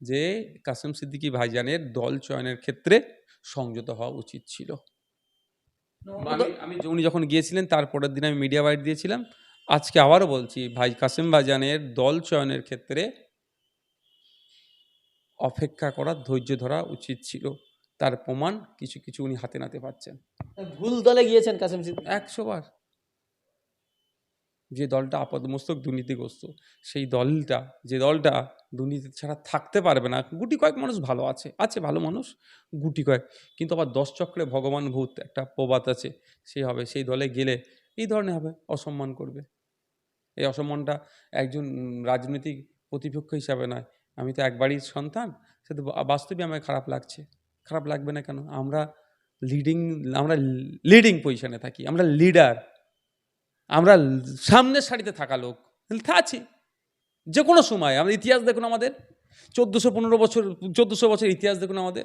যে কাসেম সিদ্দিকী ভাইজানের দল চয়নের ক্ষেত্রে সংযত হওয়া উচিত ছিল। আমি আমি উনি যখন গিয়েছিলেন তারপরের দিন আমি মিডিয়া বাইট দিয়েছিলাম। আজকে আবারও বলছি ভাই কাসেম ভাইজানের দল চয়নের ক্ষেত্রে অপেক্ষা করার ধৈর্য ধরা উচিত ছিল। তার প্রমাণ কিছু কিছু উনি হাতে নাতে পাচ্ছেন। ভুল দলে গিয়েছেন কাসেম সিদ্দিকী? একশো বার। যে দলটা আপাদমস্তক দুর্নীতিগ্রস্ত, সেই দলটা, যে দলটা দুর্নীতি ছাড়া থাকতে পারবে না। গুটি কয়েক মানুষ ভালো আছে আছে ভালো মানুষ, গুটি কয়েক। কিন্তু আবার দশ চক্রে ভগবান ভূত, একটা প্রবাদ আছে সেই হবে, সেই দলে গেলে এই ধরনের হবে, অসম্মান করবে। এই অসম্মানটা একজন রাজনৈতিক প্রতিপক্ষ হিসাবে নয়, আমি তো একবারই সন্তান, সে তো বাস্তবে আমায় খারাপ লাগছে। খারাপ লাগবে না কেন? আমরা লিডিং আমরা লিডিং পজিশনে থাকি, আমরা লিডার আমরা সামনের সারিতে থাকা লোক। আছি। যে কোনো সময়। আমাদের ইতিহাস দেখুন আমাদের। চোদ্দোশো পনেরো বছর, চোদ্দোশো বছর ইতিহাস দেখুন আমাদের।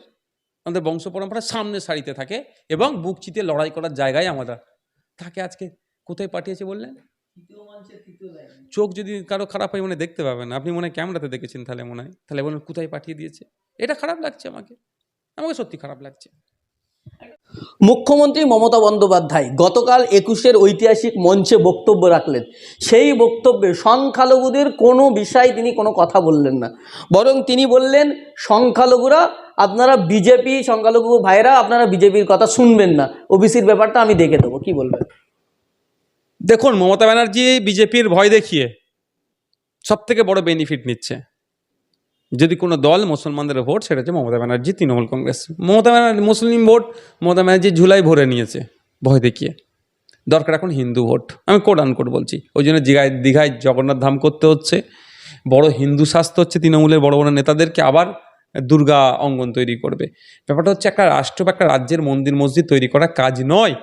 আমাদের বংশ পরম্পরা সামনের সারিতে থাকে এবং বুক চিতে লড়াই করার জায়গায় আমরা তাকে আজকে। কোথায় পাঠিয়েছে বললেন? চোখ যদি কারও খারাপ হয় মনে দেখতে পাবেন। আপনি মনে হয় ক্যামেরাতে দেখেছেন তাহলে মনে হয়। তাহলে বলুন কোথায় পাঠিয়ে দিয়েছে? এটা খারাপ লাগছে আমাকে। আমাকে সত্যি খারাপ লাগছে। মুখ্যমন্ত্রী মমতা বন্দ্যোপাধ্যায় গতকাল একুশের ঐতিহাসিক মঞ্চে বক্তব্য রাখলেন। সেই বক্তব্যে সংখ্যালঘুদের কোনো বিষয়ে তিনি কোনো কথা বললেন না। বরং তিনি বললেন, সংখ্যালঘুরা, আপনারা বিজেপি সংখ্যালঘু ভাইরা আপনারা বিজেপির কথা শুনবেন না। ওবিসির ব্যাপারটা আমি দেখে দেবো। কি বলবেন? দেখুন, মমতা ব্যানার্জি বিজেপির ভয় দেখিয়ে সব থেকে বড় বেনিফিট নিচ্ছে। যদি কোনো দল মুসলমানদের ভোট, সেটা হচ্ছে Mamata Banerjee, Trinamool Congress. Mamata Banerjee, Muslim vote, Mamata Banerjee ঝুলাই ভরে নিয়েছে, ভয় দেখিয়ে। দরকার এখন হিন্দু ভোট। আমি কোড আনকোড বলছি, ওই জন্য দীঘায় দীঘায় জগন্নাথ ধাম করতে হচ্ছে। বড় হিন্দু শাস্ত্র হচ্ছে তৃণমূলের বড় বড় নেতাদেরকে, আবার দুর্গা অঙ্গন তৈরি করবে। ব্যাপারটা হচ্ছে একটা রাষ্ট্র বা একটা রাজ্যের মন্দির মসজিদ তৈরি করা কাজ নয়।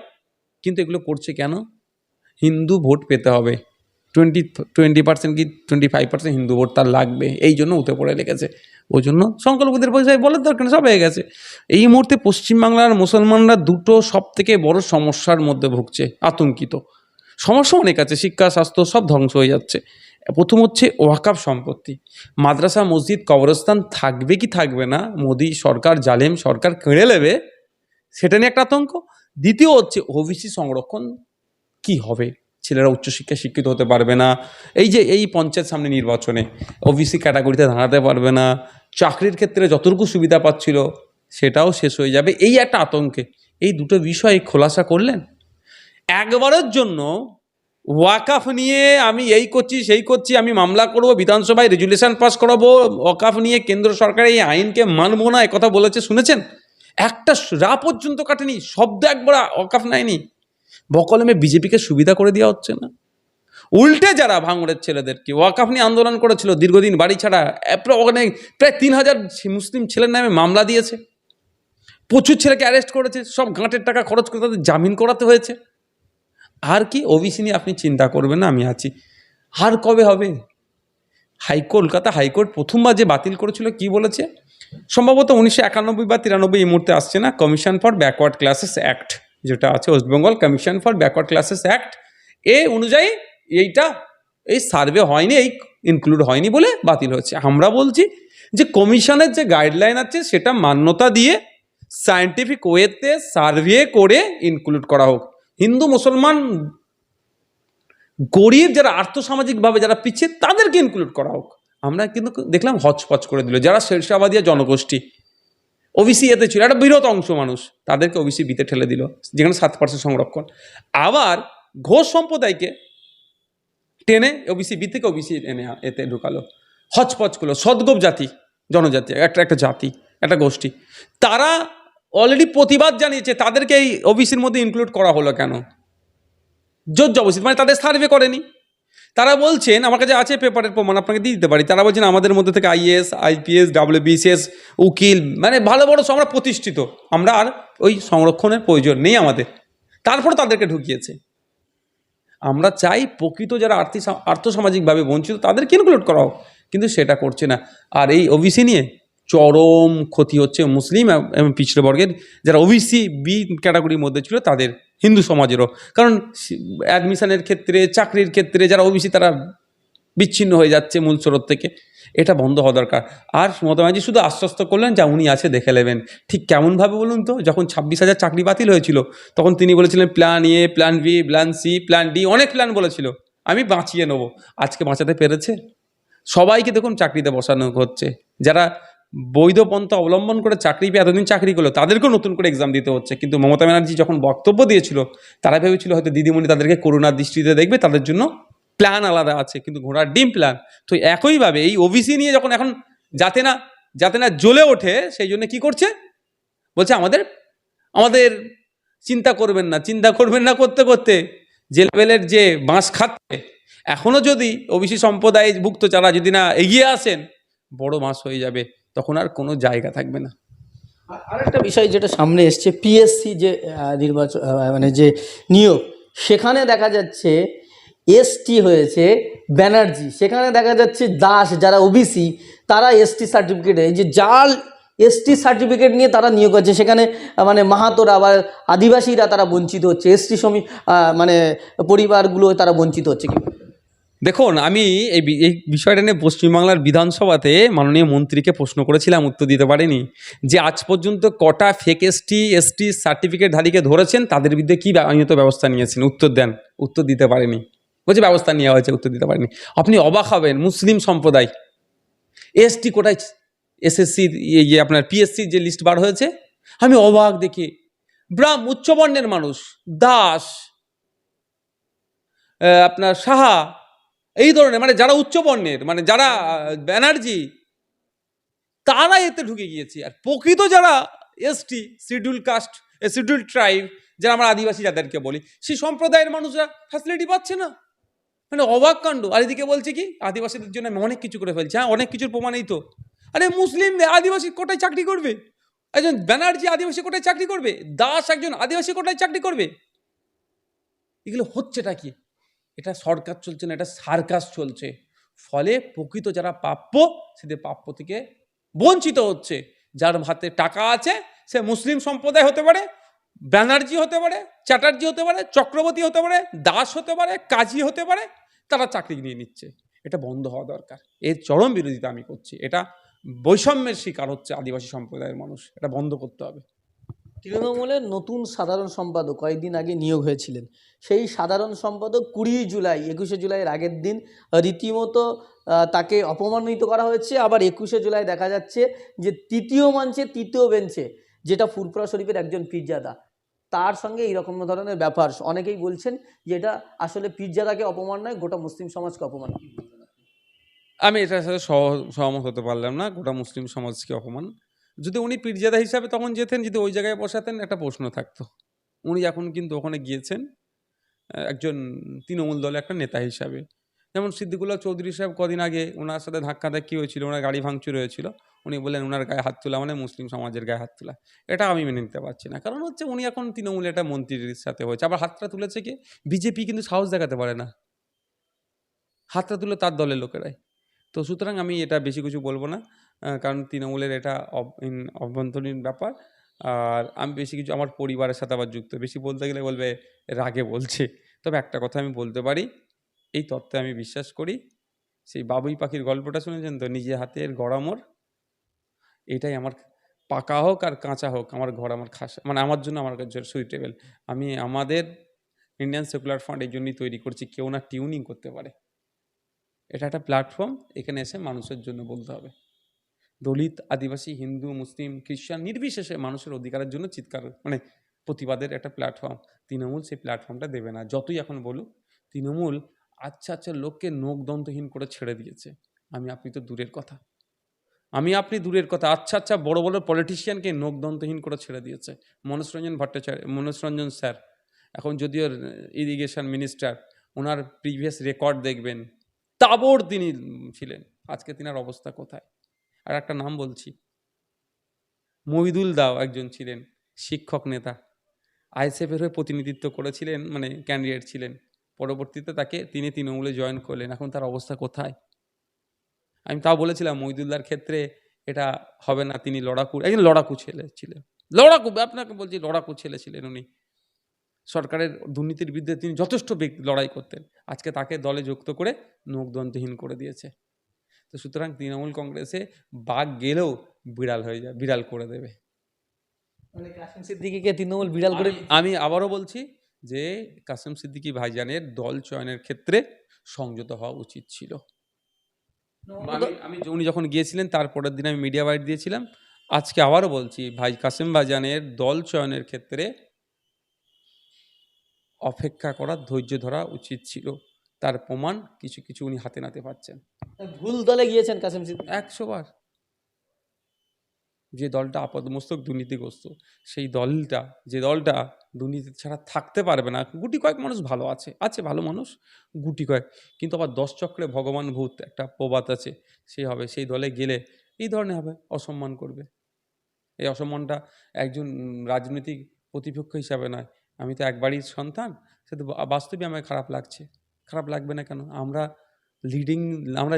কিন্তু এগুলো করছে কেন? হিন্দু ভোট পেতে হবে। টোয়েন্টি টোয়েন্টি পার্সেন্ট কি twenty five percent Hindu vote তার লাগবে? এই জন্য উঠে পড়ে লেগেছে। ওই জন্য সংখ্যালঘুদের পয়সায় বলার দরকার সব হয়ে গেছে। এই মুহূর্তে পশ্চিমবাংলার মুসলমানরা দুটো সব থেকে বড় সমস্যার মধ্যে ভুগছে, আতঙ্কিত। সমস্যা অনেক আছে, শিক্ষা, স্বাস্থ্য সব ধ্বংস হয়ে যাচ্ছে। প্রথম হচ্ছে ওয়াকাফ সম্পত্তি। মাদ্রাসা, মসজিদ, কবরস্থান থাকবে কি থাকবে না, মোদি সরকার, জালেম সরকার কেড়ে নেবে, সেটা নিয়ে একটা আতঙ্ক। দ্বিতীয় হচ্ছে ওবিসি সংরক্ষণ কি হবে? ছেলেরা উচ্চশিক্ষায় শিক্ষিত হতে পারবে না। এই যে এই পঞ্চায়েত সামনে নির্বাচনে ওবিসি ক্যাটাগরিতে দাঁড়াতে পারবে না। চাকরির ক্ষেত্রে যতটুকু সুবিধা পাচ্ছিল, সেটাও শেষ হয়ে যাবে। এই একটা আতঙ্কে। এই দুটো বিষয় খোলাসা করলেন? একবারের জন্য ওয়াকাফ নিয়ে আমি এই করছি, সেই করছি, আমি মামলা করব, বিধানসভায় রেজুলেশন পাস করাবো ওয়াকাফ নিয়ে কেন্দ্র সরকার এই আইনকে মানবো না কথা বলেছে, শুনেছেন? একটা রা পর্যন্ত কাটেনি, শব্দ একবার ওয়াকাফ নেয়নি। বকলমে বিজেপিকে সুবিধা করে দেওয়া হচ্ছে না। উল্টে যারা ভাঙড়ের ছেলেদেরকে ওয়াকাফ নিয়ে আন্দোলন করেছিল দীর্ঘদিন বাড়ি ছাড়া অনেক প্রায় তিন হাজার মুসলিম ছেলের নামে মামলা দিয়েছে। প্রচুর ছেলেকে অ্যারেস্ট করেছে, সব গাঁটের টাকা খরচ করে তাদের জামিন করাতে হয়েছে। আর কি ওবিসি নিয়ে আপনি চিন্তা করবেন না, আমি আছি। আর কবে হবে? হাই কলকাতা হাইকোর্ট প্রথমবার যে বাতিল করেছিল কি বলেছে? সম্ভবত উনিশশো একানব্বই বা তিরানব্বই এই মুহূর্তে আসছে না commission for backward classes act যেটা আছে West Bengal commission for backward classes act এ অনুযায়ী এইটা, এই সার্ভে হয়নি, এই ইনক্লুড হয়নি বলে বাতিল হয়েছে। আমরা বলছি যে কমিশনের যে গাইডলাইন আছে, সেটা মান্যতা দিয়ে সায়েন্টিফিক ওয়েতে সার্ভে করে ইনক্লুড করা হোক। হিন্দু, মুসলমান, গরিব যারা আর্থসামাজিকভাবে যারা পিছিয়ে, তাদেরকে ইনক্লুড করা হোক। আমরা কিন্তু দেখলাম হচপচ করে দিল। যারা শেরশাবাদিয়া জনগোষ্ঠী ওবিসি এতে ছিল, একটা বিরত অংশ মানুষ, তাদেরকে ওবিসি বিতে ঠেলে দিল, যেখানে সাত পার্সেন্ট সংরক্ষণ। আবার ঘোষ সম্প্রদায়কে টেনে ওবিসি বি থেকে ওবিসি এনে, এতে ঢুকালো। হচপচ করল, সদগোপ জাতি, জনজাতি, একটা একটা জাতি, একটা গোষ্ঠী। তারা অলরেডি প্রতিবাদ জানিয়েছে, তাদেরকে এই ওবিসির মধ্যে ইনক্লুড করা হলো কেন? জোর জবরদস্তি মানে তাদের সার্ভে করেনি। তারা বলছেন, আমার কাছে আছে পেপারের প্রমাণ, আপনাকে দিয়ে দিতে পারি। তারা বলছেন, আমাদের মধ্যে থেকে আইএস আইপিএস ডাব্লিউবিসিএস উকিল মানে ভালো বড় আমরা প্রতিষ্ঠিত। আমরা আর ওই সংরক্ষণের প্রয়োজন নেই আমাদের। তারপর তাদেরকে ঢুকিয়েছে। আমরা চাই প্রকৃত যারা আর্থিক আর্থসামাজিকভাবে বঞ্চিত, তাদেরকে ইনক্লুড করা হোক। কিন্তু সেটা করছে না। আর এই ওবিসি নিয়ে চরম ক্ষতি হচ্ছে মুসলিম এবং পিছড়ে বর্গের। যারা ওবিসি বি ক্যাটাগরির মধ্যে ছিল, তাদের হিন্দু সমাজেরও। কারণ অ্যাডমিশনের ক্ষেত্রে, চাকরির ক্ষেত্রে যারা ওবিসি তারা বিচ্ছিন্ন হয়ে যাচ্ছে মূল স্রোত থেকে। এটা বন্ধ হওয়া দরকার। আর মমতা ব্যানার্জি শুধু আশ্বস্ত করলেন যা উনি আছে দেখে নেবেন। ঠিক কেমনভাবে বলুন তো? যখন ছাব্বিশ হাজার চাকরি বাতিল হয়েছিল, তখন তিনি বলেছিলেন plan A plan B plan C plan D অনেক প্ল্যান বলেছিল। আমি বাঁচিয়ে নেব। আজকে বাঁচাতে পেরেছে? সবাইকে দেখুন চাকরিতে বসানো হচ্ছে। যারা বৈধ পন্থা অবলম্বন করে চাকরি পেয়ে এতদিন চাকরি করল, তাদেরকেও নতুন করে এক্সাম দিতে হচ্ছে। কিন্তু মমতা ব্যানার্জি যখন বক্তব্য দিয়েছিল, তারা ভেবেছিল হয়তো দিদিমণি তাদেরকে করোনার দৃষ্টিতে দেখবে, তাদের জন্য প্ল্যান আলাদা আছে, কিন্তু ঘোড়ার ডিম প্ল্যান তো একইভাবে এই ওবিসি নিয়ে যখন এখন যাতে না যাতে না জ্বলে ওঠে, সেই জন্য কি করছে? বলছে আমাদের আমাদের চিন্তা করবেন না, চিন্তা করবেন না করতে করতে যে লেভেলের যে বাঁশ খাচ্ছে এখনও যদি ওবিসি সম্প্রদায় ভুক্ত যারা যদি না এগিয়ে আসেন, বড় বাঁশ হয়ে যাবে। তখন আর কোনো জায়গা থাকবে না। আর- আরেকটা বিষয় যেটা সামনে এসছে পিএসসি যে নির্বাচন মানে যে নিয়োগ, সেখানে দেখা যাচ্ছে এসটি হয়েছে ব্যানার্জি। সেখানে দেখা যাচ্ছে দাস, যারা ওবিসি তারা এসটি সার্টিফিকেট এই যে জাল এসটি সার্টিফিকেট নিয়ে তারা নিয়োগ হচ্ছে সেখানে মানে মাহাতোরা আবার আদিবাসীরা তারা বঞ্চিত হচ্ছে। এসটি সমী মানে পরিবারগুলো তারা বঞ্চিত হচ্ছে। কি দেখুন, আমি এই এই বিষয়টা নিয়ে পশ্চিমবাংলার বিধানসভাতে মাননীয় মন্ত্রীকে প্রশ্ন করেছিলাম, উত্তর দিতে পারেনি, যে আজ পর্যন্ত কটা ফেক এসটি এসটি সার্টিফিকেটধারীকে ধরেছেন, তাদের বিরুদ্ধে কী আইনত ব্যবস্থা নিয়েছেন? উত্তর দেন, উত্তর দিতে পারেনি। বলছে ব্যবস্থা নেওয়া হয়েছে, উত্তর দিতে পারেনি। আপনি অবাক হবেন, মুসলিম সম্প্রদায়। এসটি কোটায় এসএসসি ইয়ে আপনার পিএসসি যে লিস্ট বার হয়েছে, আমি অবাক দেখি। ব্রাহ্ম, উচ্চবর্ণের মানুষ, দাস আপনার সাহা এই ধরনের মানে যারা উচ্চবর্ণের মানে যারা ব্যানার্জি, তারা এতে ঢুকে গিয়েছে। আর প্রকৃত যারা ST, schedule caste schedule tribe, যারা আমরা আদিবাসী যাদেরকে বলি, সেই সম্প্রদায়ের মানুষরা ফ্যাসিলিটি পাচ্ছে না। মানে অবাক কাণ্ড। আর এদিকে বলছে কি, আদিবাসীদের জন্য আমি অনেক কিছু করে ফেলছি। হ্যাঁ অনেক কিছুর প্রমাণেই তো। আরে মুসলিম আদিবাসী কোটায় চাকরি করবে? একজন ব্যানার্জি আদিবাসী কোটায় চাকরি করবে? দাস একজন আদিবাসী কোটায় চাকরি করবে? এগুলো হচ্ছেটা কি? এটা সরকার চলছে না, এটা সার্কাস চলছে। ফলে প্রকৃত যারা প্রাপ্য, সেদের প্রাপ্য থেকে বঞ্চিত হচ্ছে। যার হাতে টাকা আছে, সে মুসলিম সম্প্রদায় হতে পারে, ব্যানার্জি হতে পারে, চ্যাটার্জি হতে পারে, চক্রবর্তী হতে পারে, দাস হতে পারে, কাজী হতে পারে, তারা চাকরি নিয়ে নিচ্ছে। এটা বন্ধ হওয়া দরকার। এর চরম বিরোধিতা আমি করছি। এটা বৈষম্যের শিকার হচ্ছে আদিবাসী সম্প্রদায়ের মানুষ। এটা বন্ধ করতে হবে। তৃণমূলের নতুন সাধারণ সম্পাদক কয়েকদিন আগে নিয়োগ হয়েছিলেন। সেই সাধারণ সম্পাদক কুড়ি জুলাই, একুশে জুলাইয়ের আগের দিন রীতিমতো তাকে অপমানিত করা হয়েছে। আবার একুশে জুলাই দেখা যাচ্ছে যে তৃতীয় মঞ্চে তৃতীয় বেঞ্চে যেটা ফুরপুরা শরীফের একজন পিজ্জাদা তার সঙ্গে এইরকম ধরনের ব্যাপার। অনেকেই বলছেন যে এটা আসলে পিজ্জাদাকে অপমান নয়, গোটা মুসলিম সমাজকে অপমান। আমি এটার সাথে সহ- সহমত হতে পারলাম না, গোটা মুসলিম সমাজকে অপমান। যদি উনি পীরজাদা হিসাবে তখন যেতেন, যদি ওই জায়গায় বসাতেন, একটা প্রশ্ন থাকতো। উনি এখন কিন্তু ওখানে গিয়েছেন একজন তৃণমূল দলের একটা নেতা হিসাবে। যেমন সিদ্দিকুল্লাহ চৌধুরী সাহেব কদিন আগে ওনার সাথে ধাক্কা ধাক্কি হয়েছিল, ওনার গাড়ি ভাঙচুর হয়েছিল। উনি বললেন ওনার গায়ে হাত তোলা মানে মুসলিম সমাজের গায়ে হাত তোলা। এটা আমি মেনে নিতে পারছি না। কারণ হচ্ছে উনি এখন তৃণমূলের একটা মন্ত্রীর সাথে হয়েছে। আবার হাতটা তুলেছে কি? বিজেপি কিন্তু সাহস দেখাতে পারে না। হাতটা তুলে তার দলের লোকেরাই। তো সুতরাং আমি এটা বেশি কিছু বলব না। কারণ তৃণমূলের এটা অভ্যন্তরীণ ব্যাপার। আর আমি বেশি কিছু, আমার পরিবারের সাথে আবার যুক্ত, বেশি বলতে গেলে বলবে রাগে বলছে। তবে একটা কথা আমি বলতে পারি, এই তত্ত্বে আমি বিশ্বাস করি, সেই বাবুই পাখির গল্পটা শুনেছেন তো? নিজে হাতের গড়া মোর। এটাই আমার পাকা হোক আর কাঁচা হোক, আমার ঘর আমার খাস মানে আমার জন্য আমার কাছে সুইটেবল আমি আমাদের ইন্ডিয়ান সেকুলার ফান্ড এই জন্যই তৈরি করছি, কেউ না টিউনিং করতে পারে। এটা একটা প্ল্যাটফর্ম এখানে এসে মানুষের জন্য বলতে হবে। দলিত, আদিবাসী, হিন্দু, মুসলিম, খ্রিস্টান নির্বিশেষে মানুষের অধিকারের জন্য চিৎকার মানে প্রতিবাদের একটা প্ল্যাটফর্ম তৃণমূল সেই প্ল্যাটফর্মটা দেবে না। যতই এখন বলুক, তৃণমূল আচ্ছা আচ্ছা লোককে নোক দন্তহীন করে ছেড়ে দিয়েছে। আমি, আপনি তো দূরের কথা। আমি, আপনি দূরের কথা। আচ্ছা আচ্ছা বড় বড় পলিটিশিয়ানকে নোক দন্তহীন করে ছেড়ে দিয়েছে। মনোজ রঞ্জন ভট্টাচার্য মনোজ রঞ্জন স্যার, এখন যদিও ইরিগেশন মিনিস্টার ওনার প্রিভিয়াস রেকর্ড দেখবেন, তাবড় তিনি ছিলেন। আজকে তিনার অবস্থা কোথায়? আর একটা নাম বলছি। মহিদুল দাও একজন ছিলেন শিক্ষক নেতা। আইএসএফের হয়ে প্রতিনিধিত্ব করেছিলেন মানে ক্যান্ডিডেট ছিলেন। পরবর্তীতে তাকে তিনি তৃণমূলে জয়েন করলেন। এখন তার অবস্থা কোথায়? আমি তাও বলেছিলাম মহিদুল্লার ক্ষেত্রে এটা হবে না। তিনি লড়াকু, একজন লড়াকু ছেলে ছিলেন। লড়াকু, আপনাকে বলছি, লড়াকু ছেলে ছিলেন উনি। সরকারের দুর্নীতির বিরুদ্ধে তিনি যথেষ্ট লড়াই করতেন। আজকে তাকে দলে যুক্ত করে নোকদন্তহীন করে দিয়েছে। তো সুতরাং তৃণমূল কংগ্রেসে বাঘ গেলেও বিড়াল হয়ে যায় বিড়াল করে দেবে। মানে কাসিম সিদ্দিকিকে তৃণমূল বিড়াল করে আমি- আবারও বলছি যে কাসেম সিদ্দিকি ভাইজানের দল চয়নের ক্ষেত্রে সংযত হওয়া উচিত ছিল। আমি আমি উনি যখন গিয়েছিলেন তারপরের দিন আমি মিডিয়া বাইট দিয়েছিলাম। আজকে আবারও বলছি ভাই কাসেম ভাইজানের দল চয়নের ক্ষেত্রে অপেক্ষা করার ধৈর্য ধরা উচিত ছিল। তার প্রমাণ কিছু কিছু উনি হাতে নাতে পাচ্ছেন। ভুল দলে গিয়েছেন কাসিম সিদ্দিকি? একশো বার। যে দলটা আপাদমস্তক দুর্নীতিগ্রস্ত সেই দলটা যে দলটা দুর্নীতি ছাড়া থাকতে পারবে না গুটি কয়েক মানুষ ভালো আছে আছে ভালো মানুষ গুটি কয়েক কিন্তু আবার দশ চক্রে ভগবান ভূত একটা প্রবাদ আছে সেই হবে সেই দলে গেলে এই ধরনের হবে অসম্মান করবে। এই অসম্মানটা একজন রাজনৈতিক প্রতিপক্ষ হিসাবে নয় আমি তো একবারই সন্তান সে তো বা- বাস্তবে আমার খারাপ লাগছে। খারাপ লাগবে না কেন? আমরা লিডিং আমরা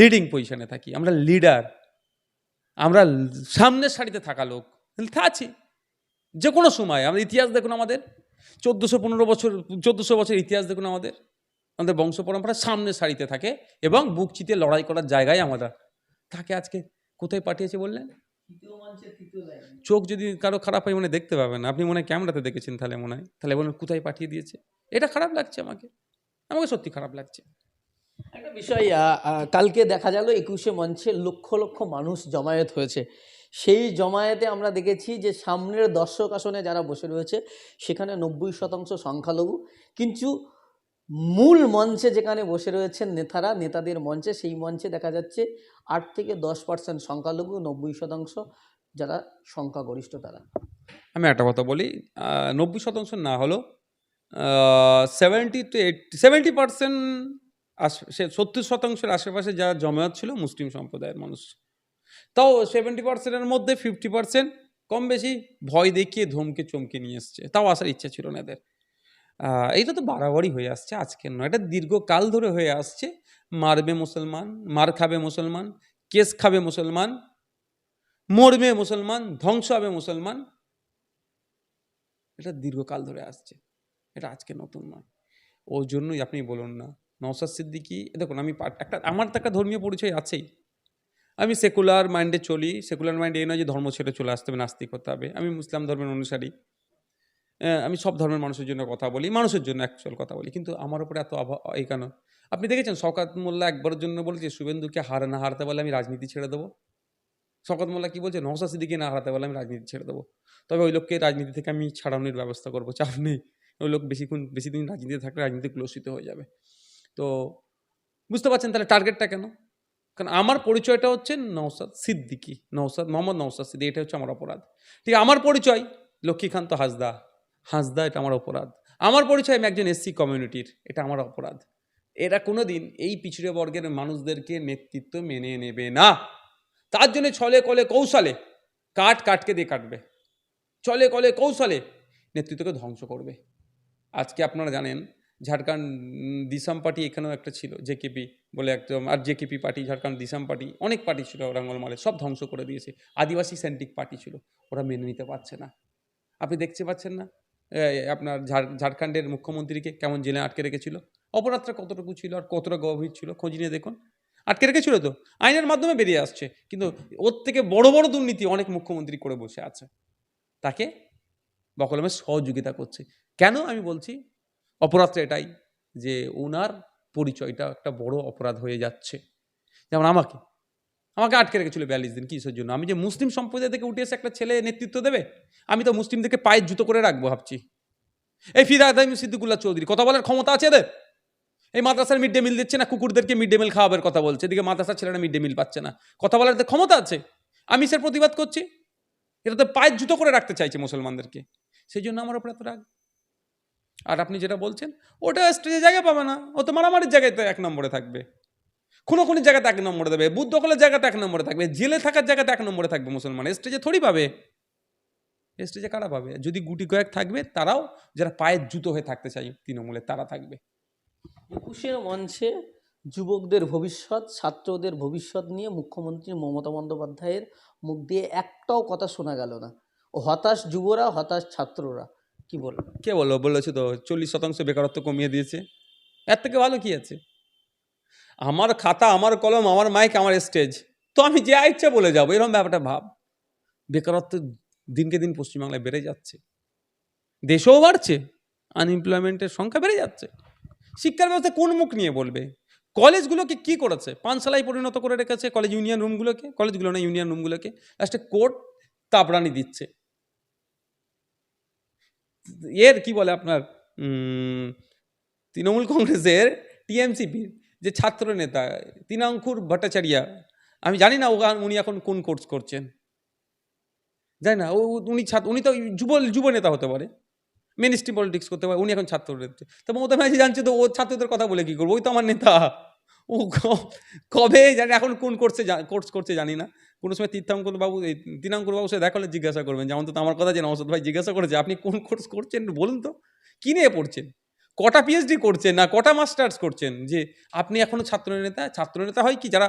লিডিং পজিশনে থাকি, আমরা লিডার আমরা সামনের সারিতে থাকা লোক আছি। যে কোনো সময় আমাদের ইতিহাস দেখুন আমাদের, চোদ্দোশো পনেরো বছর, চোদ্দোশো বছর ইতিহাস দেখুন আমাদের আমাদের বংশ পরম্পরা সামনের সারিতে থাকে এবং বুক চিতে লড়াই করার জায়গায় আমরা তাকে আজকে। কোথায় পাঠিয়েছে বললেন? চোখ যদি কারও খারাপ হয়, মনে দেখতে পাবেন। আপনি মনে ক্যামেরাতে দেখেছেন তাহলে মনে হয়। তাহলে বলুন, কোথায় পাঠিয়ে দিয়েছে? এটা খারাপ লাগছে আমাকে। আমাকে সত্যি খারাপ লাগছে। একটা বিষয় কালকে দেখা গেল একুশে মঞ্চে লক্ষ লক্ষ মানুষ জমায়েত হয়েছে। সেই জমায়েতে আমরা দেখেছি যে সামনের দর্শক আসনে যারা বসে রয়েছে সেখানে নব্বই শতাংশ সংখ্যালঘু। কিন্তু মূল মঞ্চে যেখানে বসে রয়েছেন নেতারা নেতাদের মঞ্চে সেই মঞ্চে দেখা যাচ্ছে আট থেকে দশ পার্সেন্ট সংখ্যালঘু নব্বই শতাংশ যারা সংখ্যাগরিষ্ঠ তারা। আমি একটা কথা বলি নব্বই শতাংশ না হলেও seventy to eighty seventy percent সে সত্তর শতাংশের আশেপাশে যারা জমায়েত ছিল মুসলিম সম্প্রদায়ের মানুষ। তাও সেভেন্টি পার্সেন্টের মধ্যে ফিফটি পার্সেন্ট কম বেশি ভয় দেখিয়ে ধমকে চমকে নিয়ে এসছে। তাও আসার ইচ্ছা ছিল না এদের। এইটা তো বাড়াবাড়ি হয়ে আসছে আজকের নয়। এটা দীর্ঘকাল ধরে হয়ে আসছে। মারবে মুসলমান, মার খাবে মুসলমান, কেস খাবে মুসলমান, মরবে মুসলমান, ধ্বংস হবে মুসলমান। এটা দীর্ঘকাল ধরে আসছে। এটা আজকে নতুন নয়। ওর জন্যই আপনি বলুন না। নওসাদ সিদ্দিকি দেখুন, আমি একটা, আমার তো একটা ধর্মীয় পরিচয় আছেই। আমি সেকুলার মাইন্ডে চলি। সেকুলার মাইন্ডে এই নয় যে ধর্ম ছেড়ে চলে আসতে হবে নাস্তিক হতে হবে। আমি মুসলাম ধর্মের অনুসারী। আমি সব ধর্মের মানুষের জন্য কথা বলি, মানুষের জন্য অ্যাকচুয়াল কথা বলি। কিন্তু আমার উপরে এত অভাব এই কেন? আপনি দেখেছেন শওকাত মোল্লা একবারের জন্য বলেছে, শুভেন্দুকে হার না হারতে বলে আমি রাজনীতি ছেড়ে দেবো শওকত মোল্লা কি বলছে? নওসাদ সিদ্দিকি না হারাতে বলে আমি রাজনীতি ছেড়ে দেবো। তবে ওই লোককে রাজনীতি থেকে আমি ছাড়ানোর ব্যবস্থা করব, চাপ নেই। লোক বেশিক্ষণ বেশি দিন রাজনীতিতে থাকলে রাজনীতি ক্লোষিত হয়ে যাবে। তো বুঝতে পারছেন তাহলে টার্গেটটা কেন? কারণ আমার পরিচয়টা হচ্ছে নওসাদ সিদ্দিকি নওসাদ মোহাম্মদ নওসাদ সিদ্দিকি এটা হচ্ছে আমার অপরাধ। ঠিক আমার পরিচয় লক্ষ্মীকান্ত হাসদা হাসদা, এটা আমার অপরাধ। আমার পরিচয় আমি একজন এসসি কমিউনিটির, এটা আমার অপরাধ। এরা কোনো দিন এই পিছড়ে বর্গের মানুষদেরকে নেতৃত্ব মেনে নেবে না। তার জন্য ছলে কলে কৌশলে কাঠ কাঠকে দিয়ে কাটবে। চলে কলে কৌশলে নেতৃত্বকে ধ্বংস করবে। আজকে আপনারা জানেন, ঝাড়খণ্ড দিসাম পার্টি এখানেও একটা ছিল, জেকেপি বলে একদম, আর JKP party, Jharkhand Disam party, অনেক পার্টি ছিল রাঙ্গলমালে সব ধ্বংস করে দিয়েছে। আদিবাসী সেন্ট্রিক পার্টি ছিল, ওরা মেনে নিতে পারছে না। আপনি দেখতে পাচ্ছেন না? আপনার ঝাড়, ঝাড়খণ্ডের মুখ্যমন্ত্রীকে কেমন জেলে আটকে রেখেছিল? অপরাধটা কতটুকু ছিল আর কতটা গভীর ছিল, খোঁজ নিয়ে দেখুন। আটকে রেখেছিল তো? আইনের মাধ্যমে বেরিয়ে আসছে, কিন্তু ওর থেকে বড় বড় দুর্নীতি অনেক মুখ্যমন্ত্রী করে বসে আছে। তাকে বকলমে সহযোগিতা করছে। কেন আমি বলছি? অপরাধটা এটাই যে ওনার পরিচয়টা একটা বড় অপরাধ হয়ে যাচ্ছে। যেমন আমাকে। আমাকে আটকে রেখেছিল বিয়াল্লিশ দিন, কিসের জন্য? আমি যে মুসলিম সম্প্রদায় থেকে উঠে এসে একটা ছেলে নেতৃত্ব দেবে? আমি তো মুসলিমদেরকে পায়ের জুতো করে রাখব ভাবছি। এই ফিরাদ সিদ্দিকুল্লাহ চৌধুরী, কথা বলার ক্ষমতা আছে এদের? এই মাদ্রাসার মিড ডে মিল দিচ্ছে না, কুকুরদেরকে মিড ডে মিল খাওয়াবার কথা বলছে। এদিকে মাদ্রাসার ছেলেরা মিড ডে মিল পাচ্ছে না। কথা বলার ক্ষমতা আছে। আমি সে প্রতিবাদ করছি। এটা তো পায়ের জুতো করে রাখতে চাইছে মুসলমানদেরকে। সেই জন্য আমার উপরে এত রাগ। আর আপনি যেটা বলছেন, ওটা স্টেজে জায়গা পাবে না। ও তো মারামারির জায়গায় তো এক নম্বরে থাকবে। খুনোখুনির জায়গাতে এক নম্বরে দেবে, বুদ্ধ দখলের জায়গাতে এক নম্বরে থাকবে, জেলে থাকার জায়গাতে এক নম্বরে থাকবে মুসলমান। স্টেজে থোড়ি পাবে। স্টেজে কারা পাবে? যদি গুটি কয়েক থাকবে, তারাও যারা পায়ের জুতো হয়ে থাকতে চাই তৃণমূলে, তারা থাকবে। একুশের মঞ্চে যুবকদের ভবিষ্যৎ, ছাত্রদের ভবিষ্যৎ নিয়ে মুখ্যমন্ত্রী মমতা বন্দ্যোপাধ্যায়ের মুখ দিয়ে একটাও কথা শোনা গেল না। হতাশ যুবরা, হতাশ ছাত্ররা, কি বলব? কে বলো বলেছে তো চল্লিশ শতাংশ বেকারত্ব কমিয়ে দিয়েছে। এর থেকে ভালো কি আছে? আমার খাতা, আমার কলম, আমার মাইক, আমার স্টেজ, তো আমি যে ইচ্ছা বলে যাব। এরকম ব্যাপারটা ভাব। বেকারত্ব দিনকে দিন পশ্চিমবাংলায় বেড়ে যাচ্ছে। দেশেও বাড়ছে। আনএমপ্লয়মেন্টের সংখ্যা বেড়ে যাচ্ছে। শিক্ষার ব্যবস্থা কোন মুখ নিয়ে বলবে? কলেজগুলোকে কি করেছে? পানশালায় পরিণত করে রেখেছে কলেজ ইউনিয়ন রুমগুলোকে? কলেজগুলো না, ইউনিয়ন রুমগুলোকে? লাস্টে কোর্ট তাপরানি দিচ্ছে। এর কি বলে আপনার? তৃণমূল কংগ্রেসের টিএমসিপির যে ছাত্র নেতা, তিনাঙ্কুর ভট্টাচার্য। আমি জানি না ওখান উনি এখন কোন কোর্স করছেন। জানি না, ও, উনি ছাত্র উনি তো যুব যুব নেতা হতে পারে। মেন স্ট্রিম পলিটিক্স করতে পারে, উনি এখন ছাত্র নেতা। তো মমতা ব্যানার্জি জানছে তো ও ছাত্রদের কথা বলে কি করব? ওই তো আমার নেতা। ও কবে জানি, এখন কোন কোর্সে কোর্স করছে জানি না। কোনো সময় তীর্থাঙ্কর বাবু, এই তিনাঙ্কুর বাবু সে দেখা হলে জিজ্ঞাসা করবেন, যেমন তো আমার কথা যে নওসাদ ভাই জিজ্ঞাসা করেছে, আপনি কোন কোর্স করছেন বলুন তো। কী নিয়ে পড়ছেন? কটা পিএইচডি করছেন না কটা মাস্টার্স করছেন? যে আপনি এখনও ছাত্র নেতা ছাত্র নেতা হয় কি যারা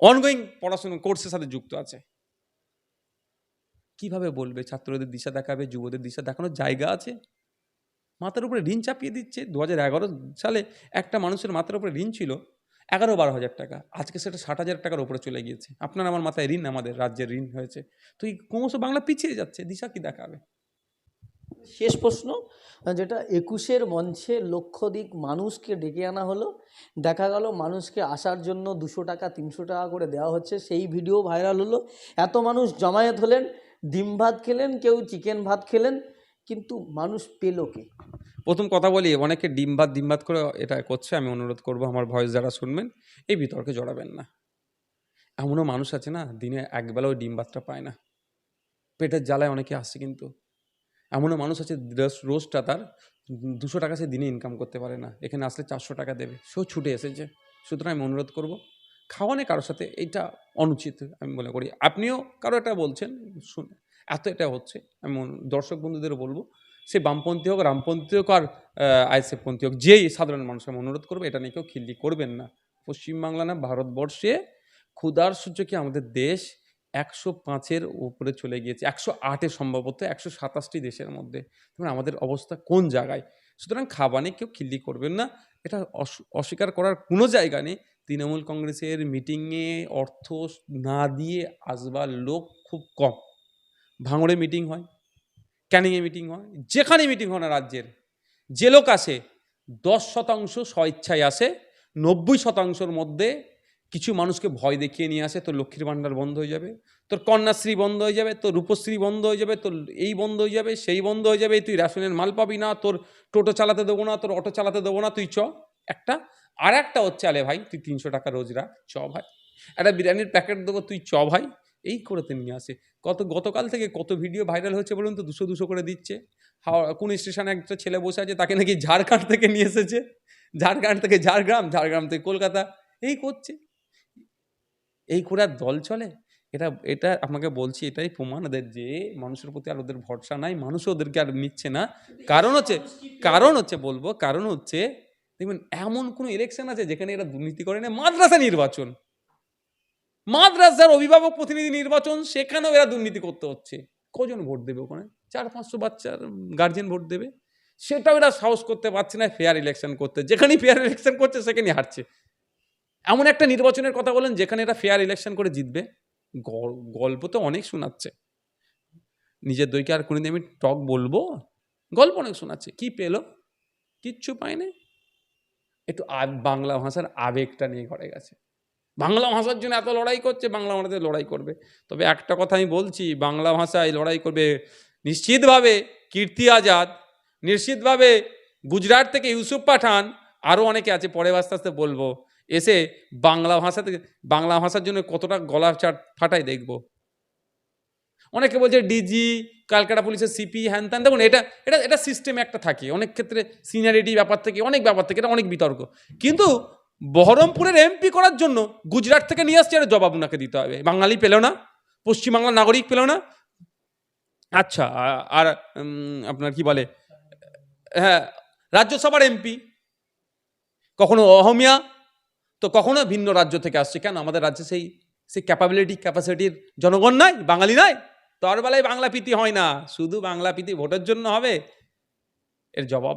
অনগোয়িং পড়াশোনা কোর্সের সাথে যুক্ত আছে? কীভাবে বলবে? ছাত্রদের দিশা দেখাবে, যুবদের দিশা দেখানোর জায়গা আছে? মাথার উপরে ঋণ চাপিয়ে দিচ্ছে। দু হাজার এগারো সালে একটা মানুষের মাথার উপরে ঋণ ছিল। এগারো বারো হাজার টাকা। আজকে সেটা ষাট হাজার টাকার উপরে চলে গিয়েছে। আপনার আমার মাথায় ঋণ, আমাদের রাজ্যের ঋণ হয়েছে। তো এই ক্রমশ বাংলা পিছিয়ে যাচ্ছে, দিশা কি দেখাবে? শেষ প্রশ্ন, যেটা একুশের মঞ্চে লক্ষাধিক মানুষকে ডেকে আনা হলো। দেখা গেল মানুষকে আসার জন্য দুশো টাকা, তিনশো টাকা করে দেওয়া হচ্ছে। সেই ভিডিও ভাইরাল হলো। এত মানুষ জমায়েত হলেন, ডিম ভাত খেলেন, কেউ চিকেন ভাত খেলেন, কিন্তু মানুষ পেল কে? প্রথম কথা বলি, অনেকে ডিম ভাত ডিম ভাত করে এটা করছে, আমি অনুরোধ করব আমার ভয়েস যারা শুনবেন, এই বিতর্কে জড়াবেন না। এমনও মানুষ আছে না, দিনে একবেলাও ডিম ভাতটা পায় না। পেটের জ্বালায় অনেকে আসছে কিন্তু। এমনও মানুষ আছে, রোজ- রোজটা তার দুশো টাকা সে দিনে ইনকাম করতে পারে না, এখানে আসলে চারশো টাকা দেবে, সেও ছুটে এসেছে। সুতরাং আমি অনুরোধ করব খাওয়ানে কারোর সাথে এটা অনুচিত আমি মনে করি। আপনিও কারও এটা বলছেন, শুন, এত এটা হচ্ছে, আমি দর্শক বন্ধুদেরও বলব সে বামপন্থী হোক, রামপন্থী হোক আর আইএসএফ পন্থী হোক, যেই সাধারণ মানুষ আমি অনুরোধ করব, এটা নিয়ে কেউ খিল্লি করবেন না। পশ্চিমবাংলা না, ভারতবর্ষে ক্ষুধার সূচকে আমাদের দেশ একশো পাঁচের উপরে চলে গিয়েছে, একশো আটে সম্ভবত একশো সাতাশটি দেশের মধ্যে। তখন আমাদের অবস্থা কোন জায়গায়? সুতরাং খাবানে কেউ খিল্লি করবেন না। এটা অস্বীকার করার কোনো জায়গা নেই। তৃণমূল কংগ্রেসের মিটিংয়ে অর্থ না দিয়ে আসবার লোক খুব কম। ভাঙড়ে মিটিং হয়। ক্যানিংয়ে মিটিং হয়। যেখানে মিটিং হয় না রাজ্যের। যে লোক আসে, দশ শতাংশ স্বইচ্ছায় আসে, নব্বই শতাংশের মধ্যে কিছু মানুষকে ভয় দেখিয়ে নিয়ে আসে, তোর লক্ষ্মীর ভাণ্ডার বন্ধ হয়ে যাবে, তোর কন্যাশ্রী বন্ধ হয়ে যাবে, তোর রূপশ্রী বন্ধ হয়ে যাবে, তোর এই বন্ধ হয়ে যাবে, সেই বন্ধ হয়ে যাবে, তুই রেশনের মাল পাবি না, তোর টোটো চালাতে দেবো না, তোর অটো চালাতে দেবো না, তুই চ। একটা আর একটা হচ্ছে আলে ভাই, তুই তিনশো টাকা রোজ রাখ, চ ভাই। একটা বিরিয়ানির প্যাকেট দেবো, তুই চ ভাই। এই করেতে নিয়ে আসে। কত, গতকাল থেকে কত ভিডিও ভাইরাল হচ্ছে বলুন তো? দুশো দুশো করে দিচ্ছে। হাওড়া, কোন স্টেশনে একটা ছেলে বসে আছে, তাকে নাকি ঝাড়খণ্ড থেকে নিয়ে এসেছে। ঝাড়খণ্ড থেকে ঝাড়গ্রাম ঝাড়গ্রাম থেকে কলকাতা। এই করছে। এই করে আর দল চলে? এটা এটা আপনাকে বলছি, এটাই প্রমাণ ওদের যে মানুষের প্রতি আর ওদের ভরসা নাই, মানুষও ওদেরকে আর নিচ্ছে না। কারণ হচ্ছে কারণ হচ্ছে বলব, কারণ হচ্ছে, দেখবেন এমন কোনো ইলেকশন আছে যেখানে এরা দুর্নীতি করে না, মাদ্রাসা নির্বাচন। মাদ্রাসার অভিভাবক প্রতিনিধি নির্বাচন, সেখানেও এরা দুর্নীতি করতে হচ্ছে। কজন ভোট দেবে ওখানে? চার, পাঁচশো বাচ্চার গার্জেন ভোট দেবে। সেটাও এরা সাহস করতে পারছে না ফেয়ার ইলেকশন করতে। যেখানেই ফেয়ার ইলেকশন করছে, সেখানেই হারছে। এমন একটা নির্বাচনের কথা বলেন, যেখানে এরা ফেয়ার ইলেকশন করে জিতবে। গল- গল্প তো অনেক শোনাচ্ছে। নিজের দইকে আর কোনোদিন আমি টক বলব? গল্প অনেক শোনাচ্ছে। কি পেল? কিচ্ছু পায়নি? একটু বাংলা ভাষার আবেগটা নিয়ে ঘরে গেছে। বাংলা ভাষার জন্য এত লড়াই করছে, বাংলা ভাষাতে লড়াই করবে। তবে একটা কথা আমি বলছি, বাংলা ভাষায় লড়াই করবে নিশ্চিতভাবে কীর্তি আজাদ, নিশ্চিতভাবে গুজরাট থেকে ইউসুফ পাঠান, আরও অনেকে আছে পরে আস্তে আস্তে বলব, এসে বাংলা ভাষা থেকে, বাংলা ভাষার জন্য কতটা গলা চাট ফাটাই দেখব। অনেকে বলছে ডিজি ক্যালকাটা পুলিশের সিপি হ্যান ত্যান, দেখুন এটা এটা এটা সিস্টেম একটা থাকে, অনেক ক্ষেত্রে সিনিয়রিটি ব্যাপার থেকে, অনেক ব্যাপার থেকে, এটা অনেক বিতর্ক। কিন্তু বহরমপুরের এমপি করার জন্য গুজরাট থেকে নিয়ে আসছে এটা জবাব ওনাকে দিতে হবে। বাঙালি পেল না, পশ্চিমবাংলার নাগরিক পেল না। আচ্ছা আর আপনার কি বলে? হ্যাঁ রাজ্যসভার এমপি কখনো অহমিয়া? তো কখনো ভিন্ন রাজ্য থেকে আসছে। কেন? আমাদের রাজ্যে সেই সেই ক্যাপাবিলিটি ক্যাপাসিটির জনগণ নাই, বাঙালি নাই। তোর বেলায় বাংলা প্রীতি হয় না। শুধু বাংলা প্রীতি ভোটের জন্য হবে, এর জবাব